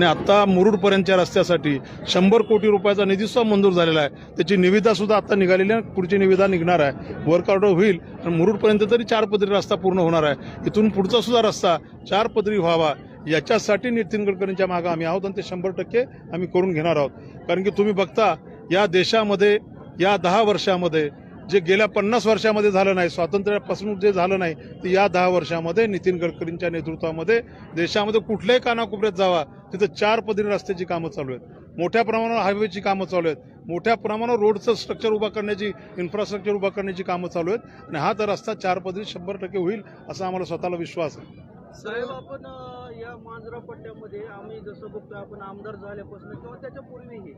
आणि आत्ता मुरुडपर्यंतच्या रस्त्यासाठी शंभर कोटी रुपयाचा निधीसुद्धा मंजूर झालेला आहे. त्याची निविदासुद्धा आत्ता आता निघालेली आहे. पुढची निविदा निघणार आहे. वर्क ऑर्डर होईल आणि मुरुडपर्यंत तरी चार पदरी रस्ता पूर्ण होणार आहे. इथून पुढचा सुद्धा रस्ता चार पदरी व्हावा याच्यासाठी नितीन गडकरींच्या मागं आम्ही आहोत आणि ते शंभर टक्के आम्ही करून घेणार आहोत. कारण की तुम्ही बघता या देशामध्ये या दहा वर्षामध्ये जे गेल्या पन्नास वर्षामध्ये झालं नाही स्वातंत्र्यापासून जे झालं नाही ते या दहा वर्षामध्ये नितीन गडकरींच्या नेतृत्वामध्ये देशामध्ये कुठल्याही कानाकोपऱ्यात जावा तिथं चार पदरी रस्त्याची कामं चालू आहेत. मोठ्या प्रमाणावर हायवेची कामं चालू आहेत. मोठ्या प्रमाणावर रोडचं स्ट्रक्चर उभा करण्याची इन्फ्रास्ट्रक्चर उभा करण्याची कामं चालू आहेत. आणि हा तर रस्ता चार पदरी शंभर टक्के होईल असा आम्हाला स्वतःला विश्वास आहे. साहेब आपण या मांजरा पट्ट्यामध्ये आम्ही जसं बघतोय आपण आमदार झाल्यापासून किंवा त्याच्या पूर्वीही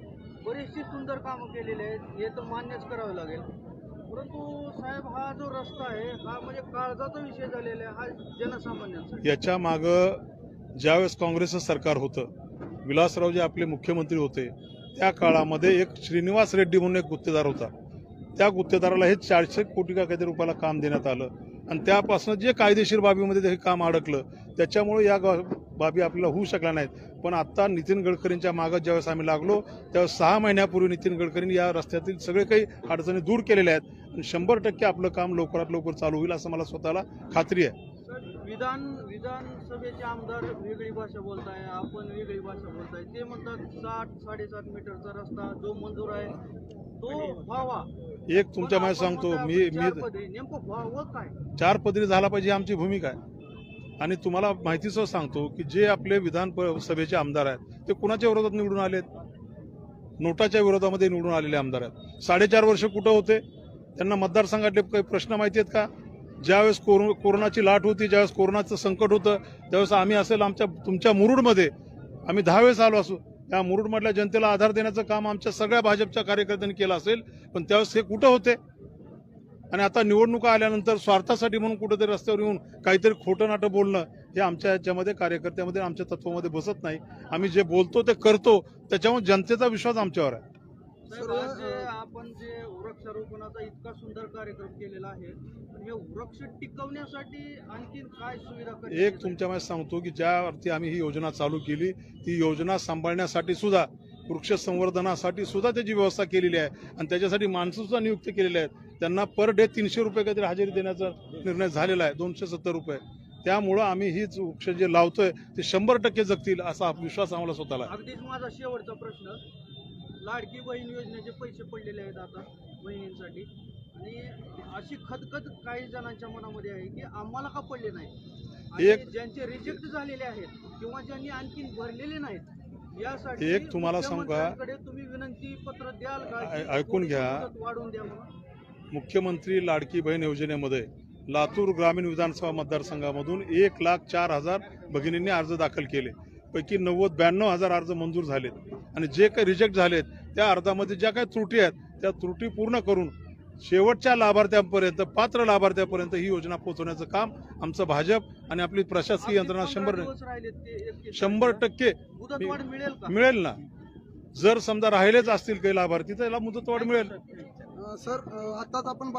बरीचशी सुंदर कामं केलेली आहेत. हे तर मान्यच करावं लागेल. परंतु साहेब हा जो रस्ता आहे हा म्हणजे काळजाचा विषय झालेला आहे हा जनसामान्यांसाठी याच्या मागं ज्यावेळेस काँग्रेसचं सरकार होतं विलासराव जे आपले मुख्यमंत्री होते त्या काळामध्ये एक श्रीनिवास रेड्डी म्हणून एक गुत्तेदार होता. त्या गुत्तेदाराला हे चारशे कोटी का काहीतरी रुपयाला काम देण्यात आलं. आणि त्यापासून जे कायदेशीर बाबीमध्ये ते काम अडकलं त्याच्यामुळे या बाबी आपल्याला होऊ शकल्या नाहीत. पण आता नितीन गडकरींच्या मागं ज्यावेळेस आम्ही लागलो त्यावेळेस सहा महिन्यापूर्वी नितीन गडकरींनी या रस्त्यातील सगळे काही अडचणी दूर केलेल्या आहेत. आणि शंभर टक्के आपलं काम लवकरात लवकर चालू होईल असं मला स्वतःला खात्री आहे. विधान विधानसभेचे आमदार वेगळी भाषा बोलताय आपण वेगळी भाषा बोलताय. ते म्हणतात साठ साडेसात मीटरचा रस्ता जो मंजूर आहे तो व्हावा. एक तुमच्या आपण सांगतो मी मी चार पदरी झाला पाहिजे आमची भूमिका आहे. आणि तुम्हाला माहितीच सांगतो की जे आपले विधान सभेचे आमदार आहेत ते कुणाच्या विरोधात निवडून आलेत? नोटाच्या विरोधामध्ये निवडून आलेले आमदार आहेत. साडेचार वर्ष कुठं होते? त्यांना मतदारसंघातले काही प्रश्न माहिती आहेत का? ज्यावेळेस कोरो- कोरोनाची लाट होती ज्यावेळेस कोरोनाचं संकट होतं त्यावेळेस आम्ही असेल आमच्या तुमच्या मुरुडमध्ये आम्ही दहा वेळेस आलो असू त्या मुरुडमधल्या जनतेला आधार देण्याचं काम आमच्या सगळ्या भाजपच्या कार्यकर्त्यांनी केलं असेल पण त्यावेळेस हे कुठं होते? आणि आता निवडणुका आल्यानंतर स्वार्थासाठी म्हणून कुठंतरी रस्त्यावर येऊन काहीतरी खोटं नाटं बोलणं हे आमच्या याच्यामध्ये कार्यकर्त्यामध्ये आमच्या तत्वामध्ये बसत नाही. आम्ही जे बोलतो ते करतो त्याच्यामुळे जनतेचा विश्वास आमच्यावर आहे साहेब, आज जे आपण जे वृक्षारोपणाचा इतका सुंदर कार्यक्रम केलेला आहे. पण हे वृक्ष टिकवण्यासाठी आणखीन काय सुविधा एक तुमच्या मध्ये सांगतो की ज्यावरती आम्ही ही योजना चालू केली ती योजना सांभाळण्यासाठी सुद्धा वृक्ष संवर्धनासाठी सुद्धा त्याची व्यवस्था केलेली आहे. आणि त्याच्यासाठी माणसं सुद्धा नियुक्त केलेली आहेत. त्यांना पर डे तीनशे रुपये काहीतरी हजेरी देण्याचा निर्णय झालेला आहे दोनशे सत्तर रुपये. त्यामुळं आम्ही हीच वृक्ष जे लावतोय ते शंभर टक्के जगतील असा विश्वास आम्हाला स्वतःला. अगदीच माझा शेवटचा प्रश्न लाडकी बहीण योजनेचे पैसे पडलेले आहेत आता बहिणींसाठी आणि अशी खदखद काही जणांच्या मनामध्ये आहे की आम्हाला का पडले नाही ज्यांचे रिजेक्ट झालेले आहेत किंवा ज्यांनी आणखीन भरलेले नाहीत यासाठी एक तुम्हाला सांगू का? तुम्ही विनंती पत्र द्याल का ऐकून घ्या. वाढवून द्या मुख्यमंत्री लाडकी बहीण योजनेमध्ये लातूर ग्रामीण विधानसभा मतदारसंघामधून एक लाख चार हजार भगिनींनी अर्ज दाखल केले पैकी नव्वद ब्याण्णव हजार अर्ज मंजूर झालेत. आणि जे काही रिजेक्ट झालेत त्या अर्जामध्ये ज्या काही त्रुटी आहेत त्या त्रुटी पूर्ण करून शेवटच्या लाभार्थ्यांपर्यंत पात्र लाभार्थ्यांपर्यंत ही योजना पोहोचवण्याचं काम आमचं भाजप आणि आपली प्रशासकीय यंत्रणा शंभर शंभर. टक्के मिळेल ना. जर समजा राहिलेच असतील काही लाभार्थी तर याला मुदतवाढ मिळेल. सर आत्ताच आपण